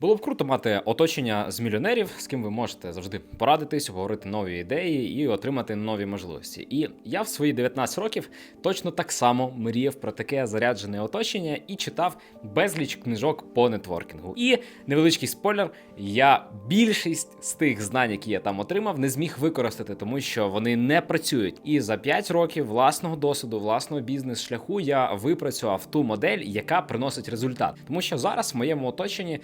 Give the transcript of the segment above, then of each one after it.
Було б круто мати оточення з мільйонерів, з ким ви можете завжди порадитись, обговорити нові ідеї і отримати нові можливості. І я в свої 19 років точно так само мріяв про таке заряджене оточення і читав безліч книжок по нетворкінгу. І невеличкий спойлер, я більшість з тих знань, які я там отримав, не зміг використати, тому що вони не працюють. І за 5 років власного досвіду, власного бізнес-шляху я випрацював ту модель, яка приносить результат. Тому що зараз в моєму оточенні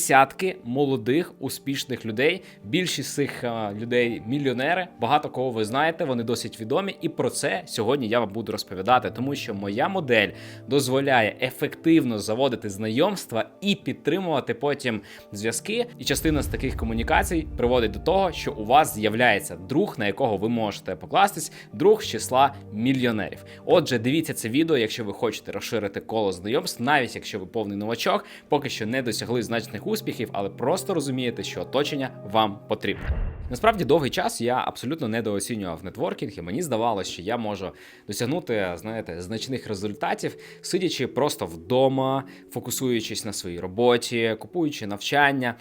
десятки молодих успішних людей. Більшість цих е, людей мільйонери. Багато кого ви знаєте, вони досить відомі. І про це сьогодні я вам буду розповідати, тому що моя модель дозволяє ефективно заводити знайомства і підтримувати потім зв'язки. І частина з таких комунікацій приводить до того, що у вас з'являється друг, на якого ви можете покластись, друг з числа мільйонерів. Отже, дивіться це відео, якщо ви хочете розширити коло знайомств, навіть якщо ви повний новачок, поки що не досягли значних успіхів, але просто розумієте, що оточення вам потрібне. Насправді довгий час я абсолютно недооцінював нетворкінг, і мені здавалося, що я можу досягнути, знаєте, значних результатів, сидячи просто вдома, фокусуючись на своїй роботі, купуючи навчання.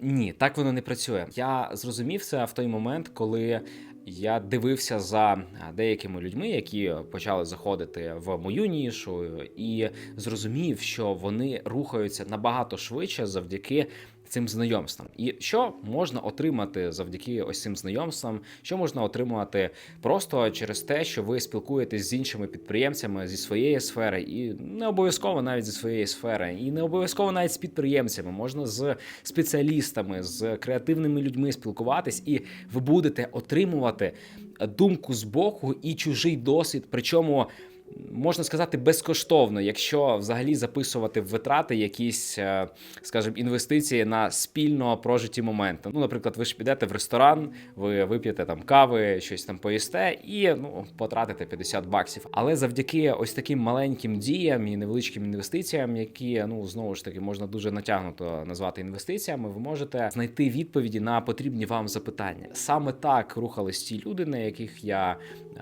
Ні, так воно не працює. Я зрозумів це в той момент, коли я дивився за деякими людьми, які почали заходити в мою нішу, і зрозумів, що вони рухаються набагато швидше завдяки цим знайомствам. І що можна отримати завдяки ось цим знайомствам, що можна отримати просто через те, що ви спілкуєтесь з іншими підприємцями зі своєї сфери, і не обов'язково навіть зі своєї сфери, і не обов'язково навіть з підприємцями, можна з спеціалістами, з креативними людьми спілкуватись, і ви будете отримувати думку з боку і чужий досвід, причому можна сказати, безкоштовно, якщо взагалі записувати в витрати якісь, е, скажімо, інвестиції на спільно прожиті моменти. Ну, наприклад, ви ж підете в ресторан, ви вип'єте там кави, щось там поїсте і ну потратите 50 баксів. Але завдяки ось таким маленьким діям і невеличким інвестиціям, які ну знову ж таки можна дуже натягнуто назвати інвестиціями, ви можете знайти відповіді на потрібні вам запитання. Саме так рухались ті люди, на яких я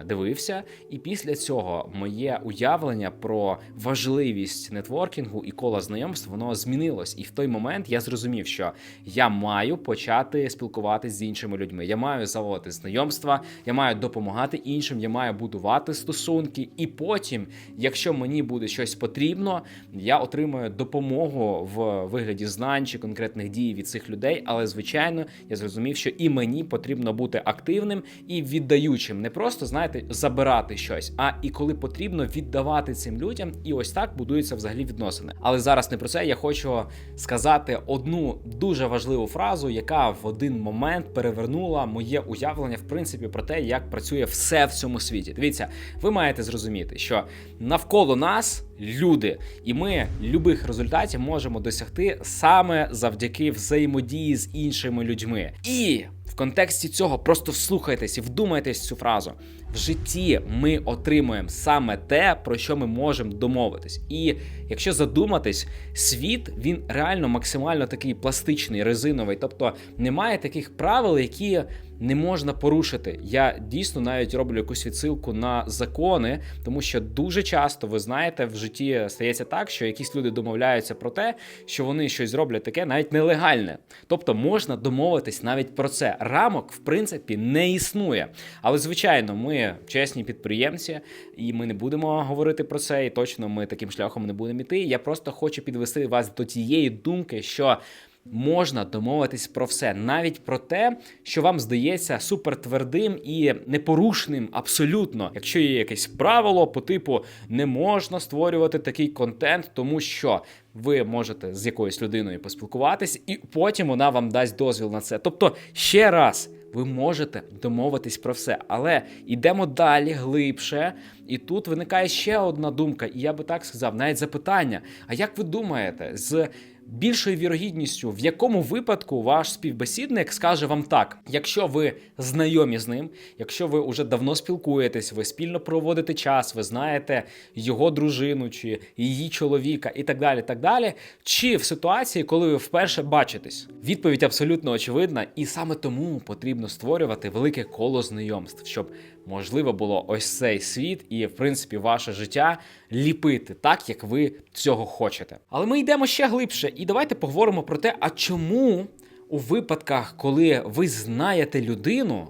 дивився, і після цього моє уявлення про важливість нетворкінгу і кола знайомств воно змінилось. І в той момент я зрозумів, що я маю почати спілкуватися з іншими людьми. Я маю заводити знайомства, я маю допомагати іншим, я маю будувати стосунки. І потім, якщо мені буде щось потрібно, я отримаю допомогу в вигляді знань чи конкретних дій від цих людей. Але звичайно, я зрозумів, що і мені потрібно бути активним і віддаючим, не просто знаєте, забирати щось, а і коли потрібно віддавати цим людям, і ось так будуються взагалі відносини. Але зараз не про це. Я хочу сказати одну дуже важливу фразу, яка в один момент перевернула моє уявлення, в принципі, про те, як працює все в цьому світі. Дивіться, ви маєте зрозуміти, що навколо нас люди, і ми любих результатів можемо досягти саме завдяки взаємодії з іншими людьми. І в контексті цього просто вслухайтесь і вдумайтесь цю фразу. В житті ми отримуємо саме те, про що ми можемо домовитись. І якщо задуматись, світ він реально максимально такий пластичний, резиновий, тобто немає таких правил, які не можна порушити. Я дійсно навіть роблю якусь відсилку на закони, тому що дуже часто ви знаєте, в житті стається так, що якісь люди домовляються про те, що вони щось зроблять таке, навіть нелегальне. Тобто можна домовитись навіть про це. Рамок, в принципі, не існує. Але звичайно, ми чесні підприємці, і ми не будемо говорити про це. І точно ми таким шляхом не будемо іти. Я просто хочу підвести вас до тієї думки, що. Можна домовитись про все, навіть про те, що вам здається супертвердим і непорушним абсолютно. Якщо є якесь правило по типу не можна створювати такий контент, тому що ви можете з якоюсь людиною поспілкуватись, і потім вона вам дасть дозвіл на це. Тобто, ще раз. Ви можете домовитись про все, але йдемо далі глибше, і тут виникає ще одна думка, і я би так сказав, навіть запитання: а як ви думаєте, з більшою вірогідністю, в якому випадку ваш співбесідник скаже вам так: якщо ви знайомі з ним, якщо ви вже давно спілкуєтесь, ви спільно проводите час, ви знаєте його дружину чи її чоловіка, і так далі, так далі, чи в ситуації, коли ви вперше бачитесь? Відповідь абсолютно очевидна, і саме тому потрібно створювати велике коло знайомств, щоб можливо було ось цей світ і, в принципі, ваше життя ліпити так, як ви цього хочете. Але ми йдемо ще глибше, І давайте поговоримо про те, а чому у випадках, коли ви знаєте людину,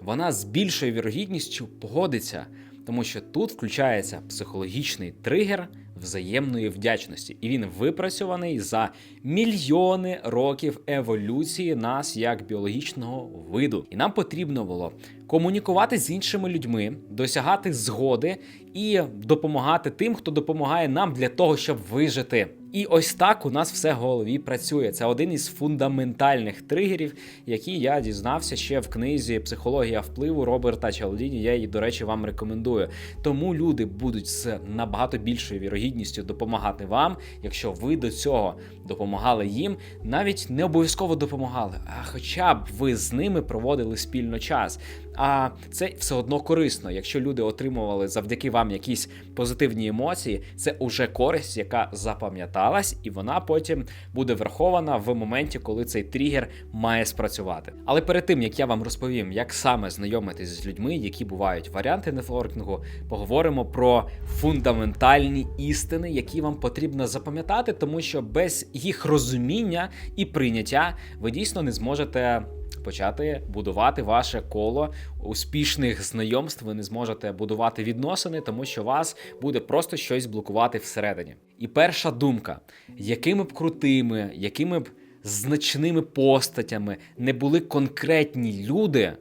вона з більшою вірогідністю погодиться, тому що тут включається психологічний тригер взаємної вдячності, і він випрацьований за мільйони років еволюції нас як біологічного виду. І нам потрібно було комунікувати з іншими людьми, досягати згоди і допомагати тим, хто допомагає нам для того, щоб вижити. І ось так у нас все в голові працює. Це один із фундаментальних тригерів, які я дізнався ще в книзі Психологія впливу Роберта Чалдіні. Я її, до речі, вам рекомендую. Тому люди будуть з набагато більшою вірогідністю допомагати вам, якщо ви до цього допомагали їм, навіть не обов'язково допомагали, а хоча б ви з ними проводили спільно час. А це все одно корисно. Якщо люди отримували завдяки вам якісь позитивні емоції, це уже користь, яка запам'яталась, і вона потім буде врахована в моменті, коли цей тригер має спрацювати. Але перед тим як я вам розповім, як саме знайомитись з людьми, які бувають варіанти нетворкінгу, поговоримо про фундаментальні істини, які вам потрібно запам'ятати, тому що без їх розуміння і прийняття ви дійсно не зможете почати будувати ваше коло успішних знайомств. Ви не зможете будувати відносини, тому що вас буде просто щось блокувати всередині. І перша думка: якими б крутими, якими б значними постатями не були конкретні люди.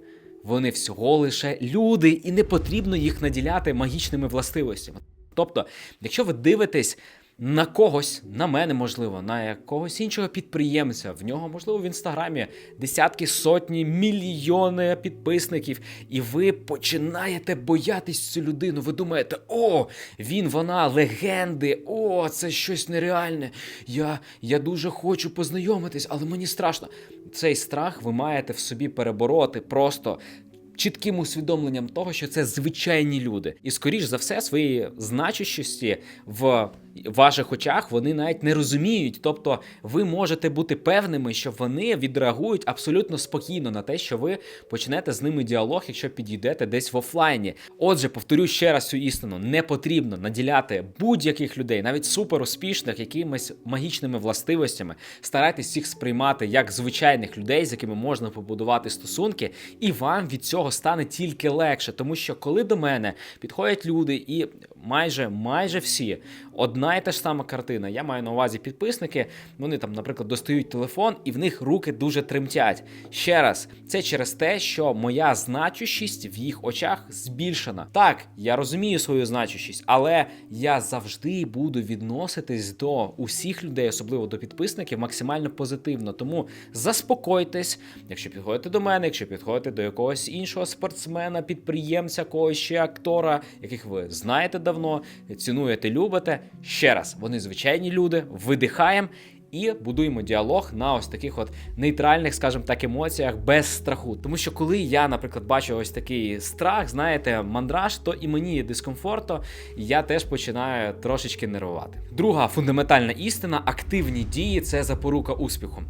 Вони всього лише люди, і не потрібно їх наділяти магічними властивостями. Тобто, якщо ви дивитесь на когось, на мене, можливо, на якогось іншого підприємця. В нього, можливо, в інстаграмі десятки, сотні, мільйони підписників, і ви починаєте боятись цю людину. Ви думаєте, о, він, вона, легенди, о, це щось нереальне. Я, Я дуже хочу познайомитись, але мені страшно. Цей страх ви маєте в собі перебороти просто чітким усвідомленням того, що це звичайні люди, і скоріш за все своєї значущості в ваших очах вони навіть не розуміють. Тобто, ви можете бути певними, що вони відреагують абсолютно спокійно на те, що ви почнете з ними діалог, якщо підійдете десь в офлайні. Отже, повторю ще раз цю істину: не потрібно наділяти будь-яких людей, навіть суперуспішних, якимись магічними властивостями. Старайтесь їх сприймати як звичайних людей, з якими можна побудувати стосунки, і вам від цього стане тільки легше, тому що коли до мене підходять люди, і майже майже всі одна і та ж сама картина. Я маю на увазі підписники. Вони там, наприклад, достають телефон, і в них руки дуже тремтять. Ще раз, це через те, що моя значущість в їх очах збільшена. Так, я розумію свою значущість, але я завжди буду відноситись до усіх людей, особливо до підписників, максимально позитивно. Тому заспокойтесь, якщо підходите до мене, якщо підходите до якогось іншого спортсмена, підприємця, когось ще актора, яких ви знаєте давно, цінуєте, любите. Ще раз, вони звичайні люди, видихаємо. І будуємо діалог на ось таких от нейтральних, скажімо так, емоціях без страху. Тому що коли я, наприклад, бачу ось такий страх, знаєте, мандраж, то і мені є дискомфортно, і я теж починаю трошечки нервувати. Друга фундаментальна істина: активні дії це запорука успіху.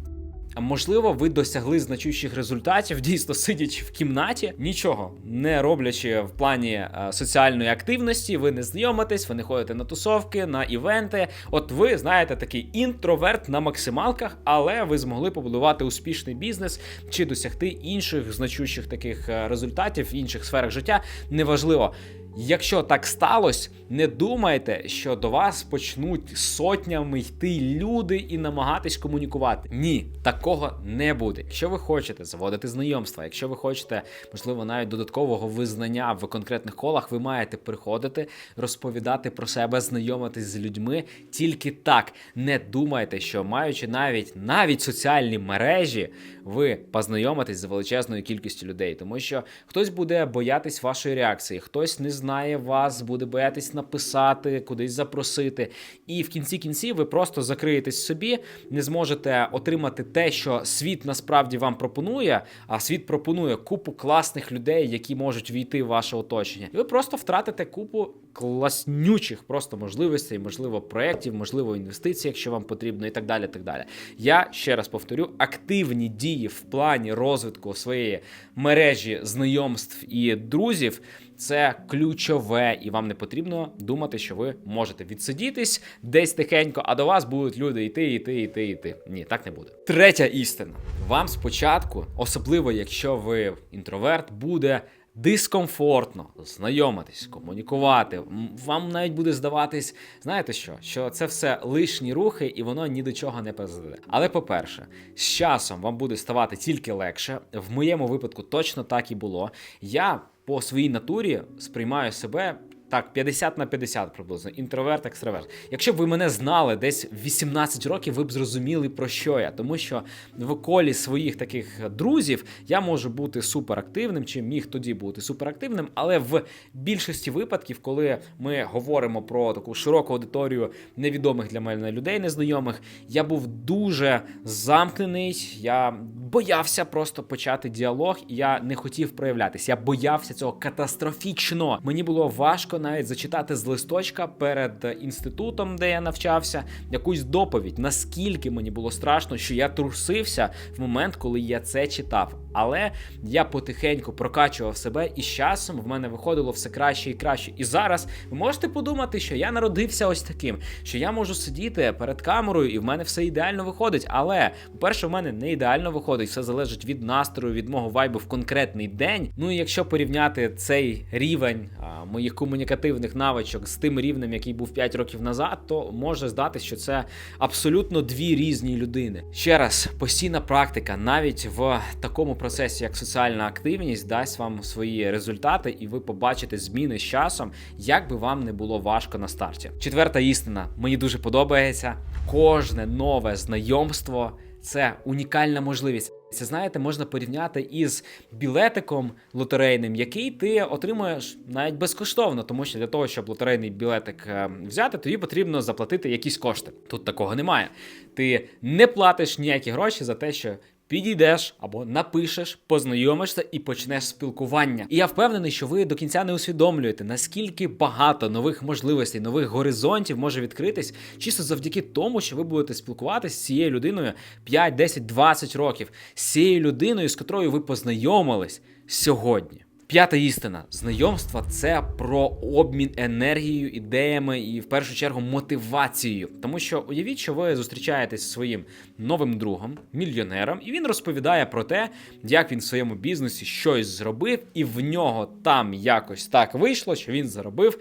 Можливо, ви досягли значущих результатів, дійсно сидячи в кімнаті, нічого не роблячи в плані е, соціальної активності, ви не знайомитесь, ви не ходите на тусовки, на івенти. От ви знаєте такий інтроверт на максималках, але ви змогли побудувати успішний бізнес чи досягти інших значущих таких е, результатів в інших сферах життя. Неважливо. Якщо так сталося, не думайте, що до вас почнуть сотнями йти люди і намагатись комунікувати. Ні, такого не буде. Якщо ви хочете заводити знайомства, якщо ви хочете, можливо, навіть додаткового визнання в конкретних колах, ви маєте приходити, розповідати про себе, знайомитись з людьми. Тільки так не думайте, що маючи навіть навіть соціальні мережі, ви познайомитесь з величезною кількістю людей, тому що хтось буде боятись вашої реакції, хтось не знає вас, буде боятись написати, кудись запросити. І в кінці кінці ви просто закриєтесь собі, не зможете отримати те, що світ насправді вам пропонує. А світ пропонує купу класних людей, які можуть війти в ваше оточення. І ви просто втратите купу класнючих просто можливостей, можливо, проєктів, можливо, інвестицій, якщо вам потрібно, і так далі. так далі. Я ще раз повторю: активні дії в плані розвитку своєї мережі знайомств і друзів. Це ключове, і вам не потрібно думати, що ви можете відсидітись десь тихенько, а до вас будуть люди йти, йти, йти, йти. Ні, так не буде. Третя істина: вам спочатку, особливо якщо ви інтроверт, буде дискомфортно знайомитись, комунікувати. Вам навіть буде здаватись, знаєте що? Що це все лишні рухи, і воно ні до чого не призведе. Але по-перше, з часом вам буде ставати тільки легше. В моєму випадку точно так і було. Я по своїй натурі сприймаю себе. Так, 50 на 50 приблизно, інтроверт, екстраверт. Якщо б ви мене знали десь 18 років, ви б зрозуміли про що я. Тому що в колі своїх таких друзів я можу бути суперактивним, чи міг тоді бути суперактивним, але в більшості випадків, коли ми говоримо про таку широку аудиторію невідомих для мене людей, незнайомих, я був дуже замкнений. Я боявся просто почати діалог, і я не хотів проявлятися. Я боявся цього катастрофічно. Мені було важко навіть зачитати з листочка перед інститутом, де я навчався, якусь доповідь. Наскільки мені було страшно, що я трусився в момент, коли я це читав. Але я потихеньку прокачував себе, і з часом в мене виходило все краще і краще. І зараз ви можете подумати, що я народився ось таким, що я можу сидіти перед камерою, і в мене все ідеально виходить. Але, по-перше, в мене не ідеально виходить, все залежить від настрою, від мого вайбу в конкретний день. Ну і якщо порівняти цей рівень а, моїх комунікативних навичок з тим рівнем, який був 5 років назад, то може здатись, що це абсолютно дві різні людини. Ще раз, постійна практика, навіть в такому процесі, як соціальна активність, дасть вам свої результати, і ви побачите зміни з часом, як би вам не було важко на старті. Четверта істина, мені дуже подобається. Кожне нове знайомство це унікальна можливість. Це знаєте, можна порівняти із білетиком лотерейним, який ти отримуєш навіть безкоштовно, тому що для того, щоб лотерейний білетик е, взяти, тобі потрібно заплатити якісь кошти. Тут такого немає. Ти не платиш ніякі гроші за те, що. Підійдеш або напишеш, познайомишся і почнеш спілкування. І я впевнений, що ви до кінця не усвідомлюєте, наскільки багато нових можливостей, нових горизонтів може відкритись чисто завдяки тому, що ви будете спілкуватися з цією людиною 5, 10, 20 років, з цією людиною, з котрою ви познайомились сьогодні. П'ята істина: знайомства це про обмін енергією, ідеями і в першу чергу мотивацією. Тому що уявіть, що ви зустрічаєтесь зі своїм новим другом, мільйонером, і він розповідає про те, як він в своєму бізнесі щось зробив, і в нього там якось так вийшло, що він заробив.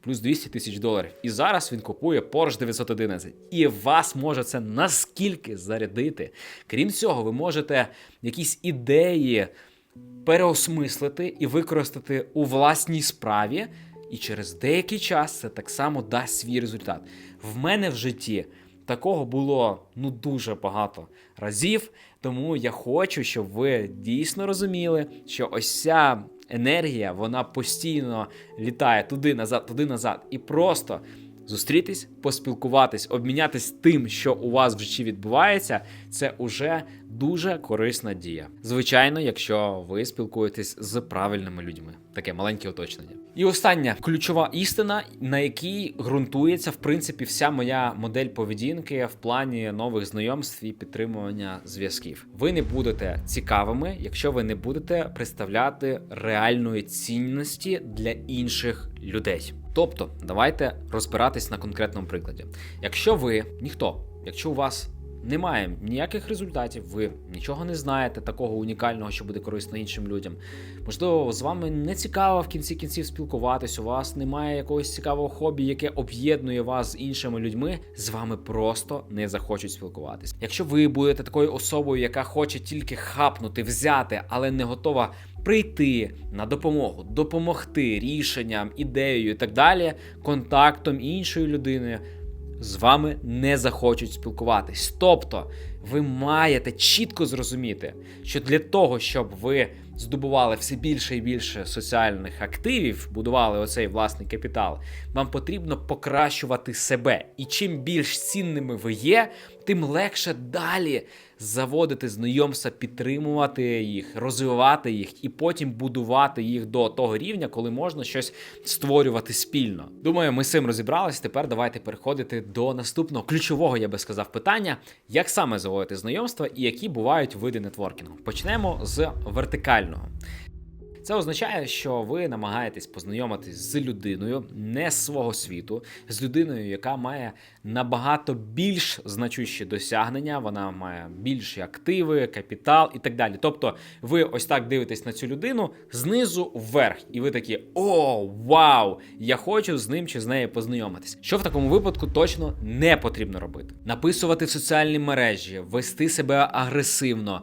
Плюс 200 тисяч доларів. І зараз він купує Porsche 911. І вас може це наскільки зарядити. Крім цього, ви можете якісь ідеї переосмислити і використати у власній справі, і через деякий час це так само дасть свій результат. В мене в житті такого було ну дуже багато разів, тому я хочу, щоб ви дійсно розуміли, що ось ця енергія вона постійно літає туди назад, туди назад, і просто. Зустрітись, поспілкуватись, обмінятись тим, що у вас в житті відбувається, це уже дуже корисна дія. Звичайно, якщо ви спілкуєтесь з правильними людьми, таке маленьке уточнення. І остання ключова істина, на якій ґрунтується в принципі вся моя модель поведінки в плані нових знайомств і підтримування зв'язків. Ви не будете цікавими, якщо ви не будете представляти реальної цінності для інших людей. Тобто, давайте розбиратись на конкретному прикладі. Якщо ви ніхто, якщо у вас немає ніяких результатів, ви нічого не знаєте такого унікального, що буде корисно іншим людям. Можливо, з вами не цікаво в кінці кінців спілкуватись, у вас немає якогось цікавого хобі, яке об'єднує вас з іншими людьми, з вами просто не захочуть спілкуватись. Якщо ви будете такою особою, яка хоче тільки хапнути, взяти, але не готова прийти на допомогу, допомогти рішенням, ідеєю і так далі, контактом іншої людини. З вами не захочуть спілкуватись. Тобто, ви маєте чітко зрозуміти, що для того, щоб ви здобували все більше і більше соціальних активів, будували оцей власний капітал, вам потрібно покращувати себе. І чим більш цінними ви є, тим легше далі заводити знайомства, підтримувати їх, розвивати їх і потім будувати їх до того рівня, коли можна щось створювати спільно. Думаю, ми з цим розібрались. Тепер давайте переходити до наступного ключового, я би сказав, питання: як саме заводити знайомства і які бувають види нетворкінгу. Почнемо з вертикального. Це означає, що ви намагаєтесь познайомитись з людиною не з свого світу, з людиною, яка має набагато більш значущі досягнення, вона має більші активи, капітал і так далі. Тобто, ви ось так дивитесь на цю людину знизу вверх, і ви такі: о, вау! Я хочу з ним чи з нею познайомитись. Що в такому випадку точно не потрібно робити: написувати в соціальні мережі, вести себе агресивно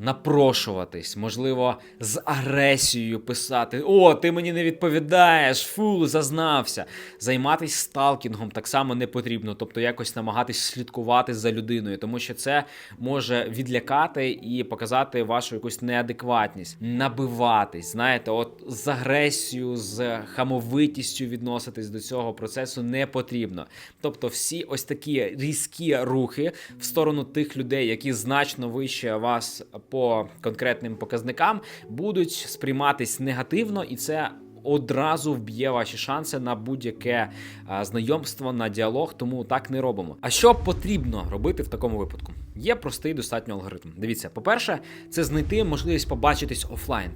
напрошуватись, можливо, з агресією писати: О, ти мені не відповідаєш, фу, зазнався. Займатися сталкінгом так само не потрібно, тобто якось намагатись слідкувати за людиною, тому що це може відлякати і показати вашу якусь неадекватність, набиватись. Знаєте, от з агресією, з хамовитістю відноситись до цього процесу не потрібно. Тобто, всі ось такі різкі рухи в сторону тих людей, які значно вище вас по конкретним показникам будуть сприйматись негативно, і це одразу вб'є ваші шанси на будь-яке а, знайомство, на діалог, тому так не робимо. А що потрібно робити в такому випадку? Є простий достатньо алгоритм. Дивіться, по-перше, це знайти можливість побачитись офлайн.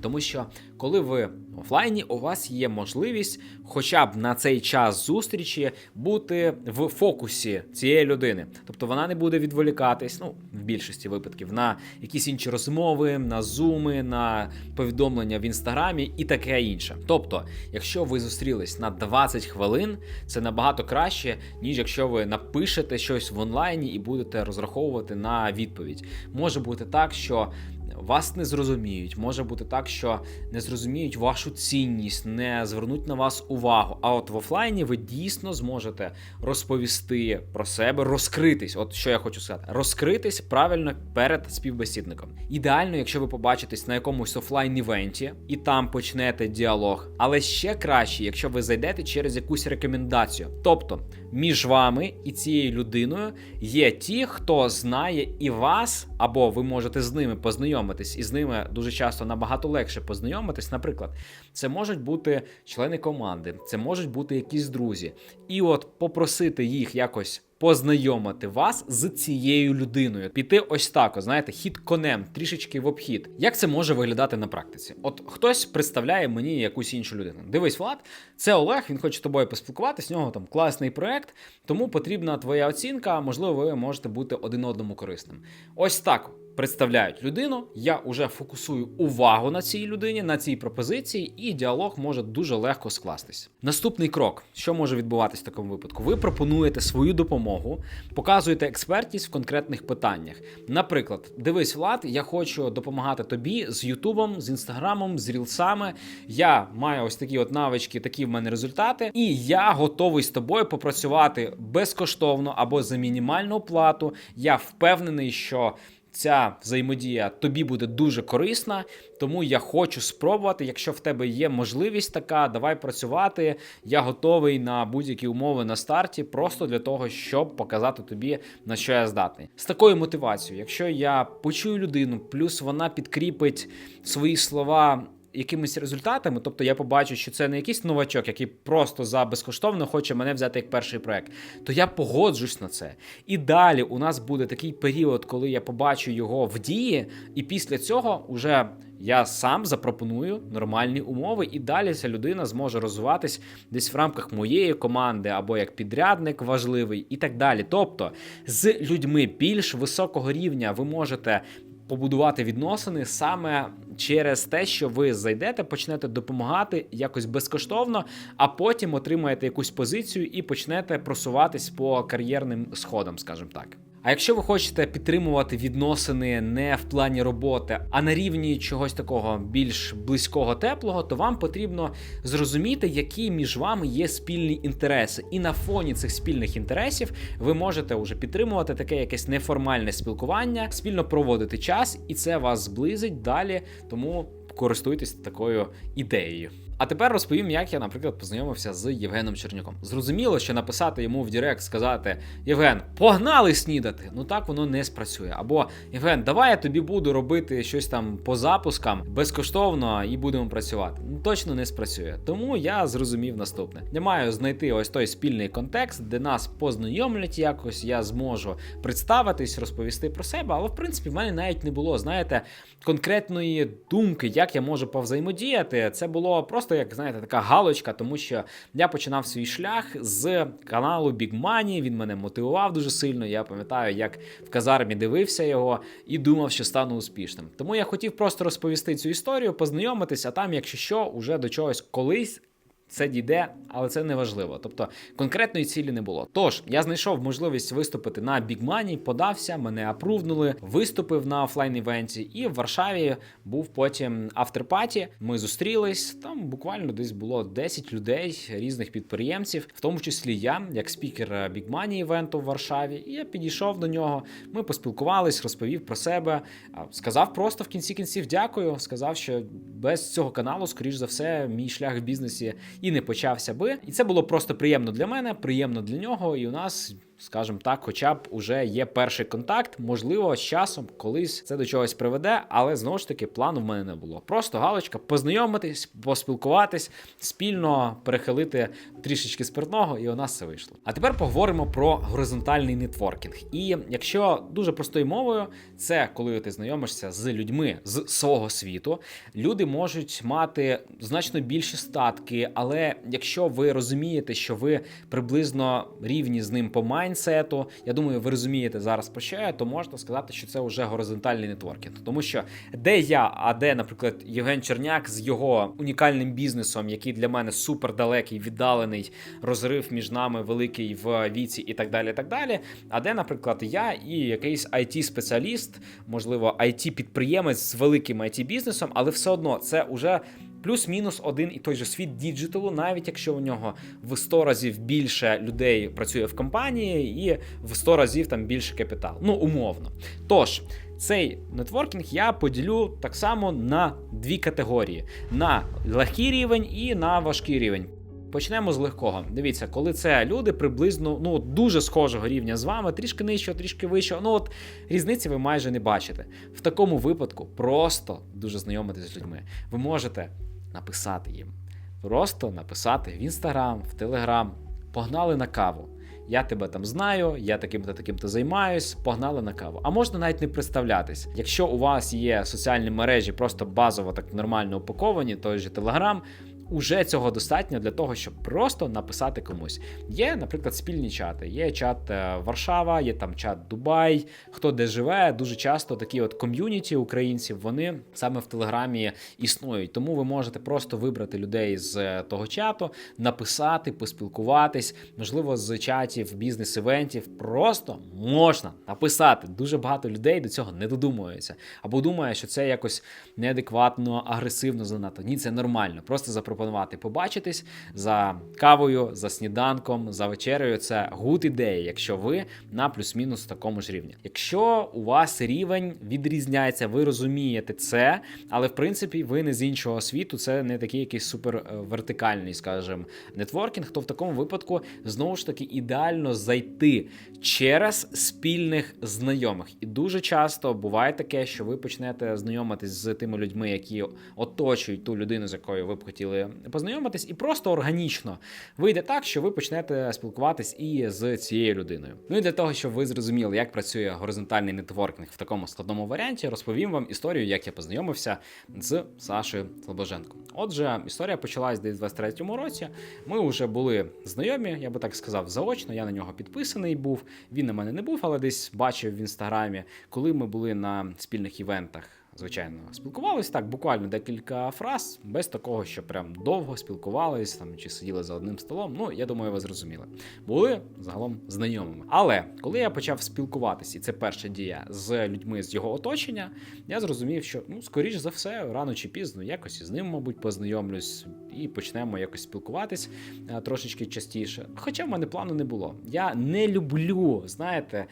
Тому що коли ви офлайні, у вас є можливість, хоча б на цей час зустрічі, бути в фокусі цієї людини. Тобто вона не буде відволікатись, ну в більшості випадків, на якісь інші розмови, на зуми, на повідомлення в інстаграмі і таке інше. Тобто, якщо ви зустрілись на 20 хвилин, це набагато краще, ніж якщо ви напишете щось в онлайні і будете розраховувати на відповідь. Може бути так, що вас не зрозуміють. Може бути так, що не зрозуміють вашу цінність, не звернуть на вас увагу. А от в офлайні ви дійсно зможете розповісти про себе, розкритись. От що я хочу сказати, розкритись правильно перед співбесідником. Ідеально, якщо ви побачитесь на якомусь офлайн-івенті і там почнете діалог, але ще краще, якщо ви зайдете через якусь рекомендацію. Тобто між вами і цією людиною є ті, хто знає і вас, або ви можете з ними познайомитись, і з ними дуже часто набагато легше познайомитись. Наприклад, це можуть бути члени команди, це можуть бути якісь друзі. І от попросити їх якось. Познайомити вас з цією людиною, піти ось так, о, знаєте, хід конем, трішечки в обхід. Як це може виглядати на практиці? От хтось представляє мені якусь іншу людину. Дивись, Влад, це Олег, він хоче тобою поспілкуватися, нього там класний проект, тому потрібна твоя оцінка. Можливо, ви можете бути один одному корисним. Ось так представляють людину. Я вже фокусую увагу на цій людині, на цій пропозиції, і діалог може дуже легко скластись. Наступний крок, що може відбуватись в такому випадку? Ви пропонуєте свою допомогу, показуєте експертність в конкретних питаннях. Наприклад, дивись, Влад, я хочу допомагати тобі з Ютубом, з інстаграмом, з рілсами. Я маю ось такі от навички, такі в мене результати, і я готовий з тобою попрацювати безкоштовно або за мінімальну плату. Я впевнений, що ця взаємодія тобі буде дуже корисна, тому я хочу спробувати. Якщо в тебе є можливість така, давай працювати. Я готовий на будь-які умови на старті, просто для того, щоб показати тобі на що я здатний. З такою мотивацією, якщо я почую людину, плюс вона підкріпить свої слова якимись результатами, тобто я побачу, що це не якийсь новачок, який просто за безкоштовно хоче мене взяти як перший проект, то я погоджусь на це. І далі у нас буде такий період, коли я побачу його в дії, і після цього вже. Я сам запропоную нормальні умови, і далі ця людина зможе розвиватись десь в рамках моєї команди, або як підрядник важливий, і так далі. Тобто з людьми більш високого рівня ви можете побудувати відносини саме через те, що ви зайдете, почнете допомагати якось безкоштовно, а потім отримаєте якусь позицію і почнете просуватись по кар'єрним сходам, скажімо так. А якщо ви хочете підтримувати відносини не в плані роботи, а на рівні чогось такого більш близького, теплого, то вам потрібно зрозуміти, які між вами є спільні інтереси. І на фоні цих спільних інтересів ви можете вже підтримувати таке якесь неформальне спілкування, спільно проводити час, і це вас зблизить далі. Тому користуйтесь такою ідеєю. А тепер розповім, як я, наприклад, познайомився з Євгеном Черняком. Зрозуміло, що написати йому в Директ, сказати: Євген, погнали снідати. Ну так воно не спрацює. Або Євген, давай я тобі буду робити щось там по запускам безкоштовно і будемо працювати. Ну точно не спрацює. Тому я зрозумів наступне: я маю знайти ось той спільний контекст, де нас познайомлять якось. Я зможу представитись, розповісти про себе. Але в принципі в мене навіть не було, знаєте, конкретної думки, як я можу повзаємодіяти. Це було просто як знаєте, така галочка, тому що я починав свій шлях з каналу Big Money, Він мене мотивував дуже сильно. Я пам'ятаю, як в казармі дивився його і думав, що стану успішним. Тому я хотів просто розповісти цю історію, познайомитися. там, якщо що, уже до чогось колись. Це дійде, але це не важливо. Тобто конкретної цілі не було. Тож я знайшов можливість виступити на Money, подався, мене апрувнули, виступив на офлайн івенті, і в Варшаві був потім автерпаті. Ми зустрілись. Там буквально десь було 10 людей, різних підприємців, в тому числі я, як спікер Money івенту в Варшаві. І я підійшов до нього. Ми поспілкувались, розповів про себе. Сказав просто в кінці кінців дякую. Сказав, що без цього каналу, скоріш за все, мій шлях в бізнесі і не почався би. І це було просто приємно для мене, приємно для нього. І у нас, скажімо так, хоча б уже є перший контакт. Можливо, з часом колись це до чогось приведе, але знову ж таки плану в мене не було. Просто галочка, познайомитись, поспілкуватись, спільно перехилити трішечки спиртного, і у нас все вийшло. А тепер поговоримо про горизонтальний нетворкінг. І якщо дуже простою мовою, це коли ти знайомишся з людьми з свого світу, люди можуть мати значно більші статки, але якщо ви розумієте, що ви приблизно рівні з ним по майнсету, я думаю, ви розумієте зараз про що я, то можна сказати, що це вже горизонтальний нетворкінг. Тому що де я, а де, наприклад, Євген Черняк з його унікальним бізнесом, який для мене супер далекий, віддалений, розрив між нами великий в віці і так далі. і так далі. А де, наприклад, я і якийсь it спеціаліст можливо, it підприємець з великим it бізнесом але все одно це вже плюс-мінус один і той же світ діджиталу, навіть якщо у нього в 100 разів більше людей працює в компанії, і в 100 разів там більше капітал. Ну, умовно. Тож. Цей нетворкінг я поділю так само на дві категорії: на легкий рівень і на важкий рівень. Почнемо з легкого. Дивіться, коли це люди приблизно ну дуже схожого рівня з вами, трішки нижчого, трішки вищого. Ну от різниці ви майже не бачите. В такому випадку просто дуже знайомитись з людьми. Ви можете написати їм, просто написати в інстаграм, в телеграм, погнали на каву. Я тебе там знаю, я таким-то таким-то займаюсь, погнали на каву. А можна навіть не представлятись. Якщо у вас є соціальні мережі, просто базово так нормально упаковані, той же Телеграм, уже цього достатньо для того, щоб просто написати комусь. Є, наприклад, спільні чати. Є чат е, Варшава, є там чат Дубай. Хто де живе, дуже часто такі от ком'юніті українців вони саме в Телеграмі існують. Тому ви можете просто вибрати людей з е, того чату, написати, поспілкуватись, можливо, з чатів бізнес-івентів. Просто можна написати. Дуже багато людей до цього не додумуються. Або думає, що це якось неадекватно, агресивно занадто. Ні, це нормально. Просто запропонувати побачитись за кавою, за сніданком, за вечерею. Це гуд ідея, якщо ви на плюс-мінус такому ж рівні. Якщо у вас рівень відрізняється, ви розумієте це, але в принципі ви не з іншого світу, це не такий якийсь супер е, вертикальний, скажімо, нетворкінг, то в такому випадку знову ж таки ідеально зайти через спільних знайомих. І дуже часто буває таке, що ви почнете знайомитись з тими людьми, які оточують ту людину, з якою ви б хотіли познайомитись, і просто органічно вийде так, що ви почнете спілкуватись і з цією людиною. Ну і для того, щоб ви зрозуміли, як працює горизонтальний нетворкінг в такому складному варіанті, розповім вам історію, як я познайомився з Сашою Слобоженко. Отже, історія почалась десь в 23-му році. Ми вже були знайомі, я би так сказав, заочно. Я на нього підписаний був. Він на мене не був, але десь бачив в інстаграмі, коли ми були на спільних івентах. Звичайно, спілкувалися так, буквально декілька фраз, без такого, що прям довго спілкувались там чи сиділи за одним столом. Ну, я думаю, ви зрозуміли. Були загалом знайомими. Але коли я почав спілкуватися, і це перша дія з людьми з його оточення, я зрозумів, що ну, скоріш за все, рано чи пізно, якось із ним, мабуть, познайомлюсь і почнемо якось спілкуватись е, трошечки частіше. Хоча в мене плану не було. Я не люблю, знаєте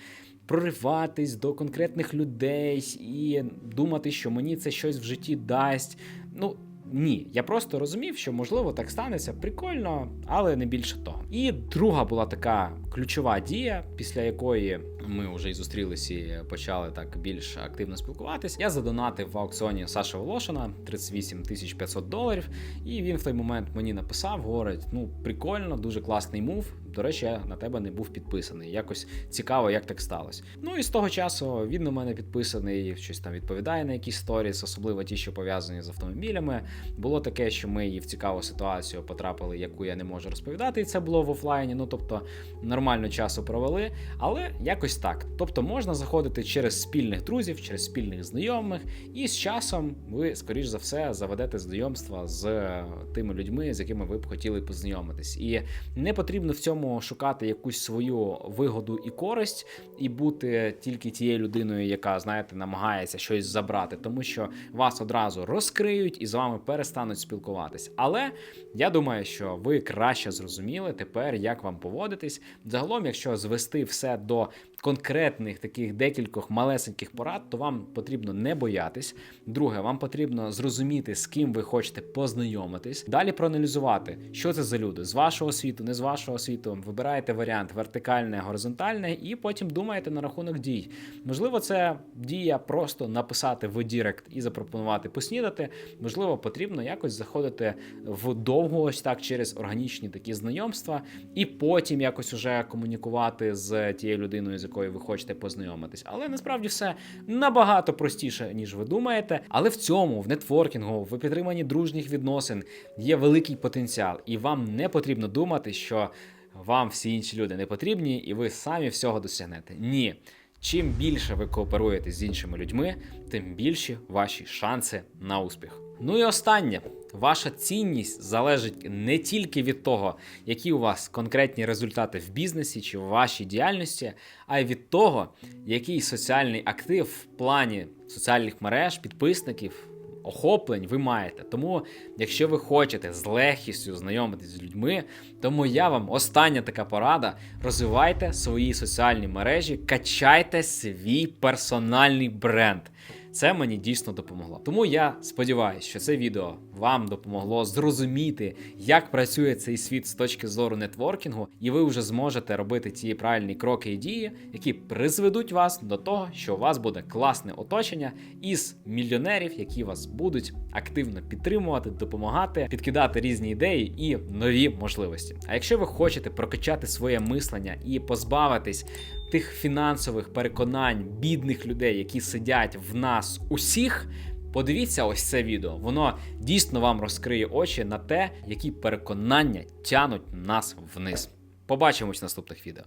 прориватись до конкретних людей і думати, що мені це щось в житті дасть. Ну, Ні, я просто розумів, що можливо так станеться прикольно, але не більше того. І друга була така ключова дія, після якої ми вже і зустрілися і почали так більш активно спілкуватись. Я задонатив в аукціоні Саша Волошина 38 тисяч 500 доларів. І він в той момент мені написав: говорить: ну прикольно, дуже класний мув. До речі, я на тебе не був підписаний. Якось цікаво, як так сталося. Ну і з того часу він на мене підписаний, щось там відповідає на якісь сторіс, особливо ті, що пов'язані з автомобілями. Було таке, що ми і в цікаву ситуацію потрапили, яку я не можу розповідати, і це було в офлайні. Ну тобто нормально часу провели, але якось так. Тобто можна заходити через спільних друзів, через спільних знайомих, і з часом ви, скоріш за все, заведете знайомства з тими людьми, з якими ви б хотіли познайомитись. І не потрібно в цьому шукати якусь свою вигоду і користь, і бути тільки тією людиною, яка, знаєте, намагається щось забрати, тому що вас одразу розкриють і з вами перестануть спілкуватись. Але я думаю, що ви краще зрозуміли тепер, як вам поводитись. Загалом, якщо звести все до конкретних таких декількох малесеньких порад, то вам потрібно не боятись. Друге, вам потрібно зрозуміти, з ким ви хочете познайомитись. Далі проаналізувати, що це за люди з вашого світу, не з вашого світу. Вибираєте варіант вертикальне, горизонтальне, і потім думаєте на рахунок дій. Можливо, це дія просто написати в Дірект і запропонувати поснідати. Можливо, потрібно якось заходити в довго ось так через органічні такі знайомства, і потім якось уже комунікувати з тією людиною, з якою ви хочете познайомитись. Але насправді все набагато простіше, ніж ви думаєте. Але в цьому, в нетворкінгу, в підтриманні дружніх відносин є великий потенціал, і вам не потрібно думати, що вам всі інші люди не потрібні, і ви самі всього досягнете. Ні. Чим більше ви кооперуєте з іншими людьми, тим більші ваші шанси на успіх. Ну і останнє, ваша цінність залежить не тільки від того, які у вас конкретні результати в бізнесі чи в вашій діяльності, а й від того, який соціальний актив в плані соціальних мереж, підписників. Охоплень ви маєте. Тому, якщо ви хочете з легкістю знайомитись з людьми, тому я вам остання така порада: розвивайте свої соціальні мережі, качайте свій персональний бренд. Це мені дійсно допомогло. Тому я сподіваюся, що це відео вам допомогло зрозуміти, як працює цей світ з точки зору нетворкінгу, і ви вже зможете робити ті правильні кроки і дії, які призведуть вас до того, що у вас буде класне оточення із мільйонерів, які вас будуть активно підтримувати, допомагати, підкидати різні ідеї і нові можливості. А якщо ви хочете прокачати своє мислення і позбавитись тих фінансових переконань бідних людей, які сидять в нас усіх. Подивіться ось це відео. Воно дійсно вам розкриє очі на те, які переконання тянуть нас вниз. Побачимось в наступних відео.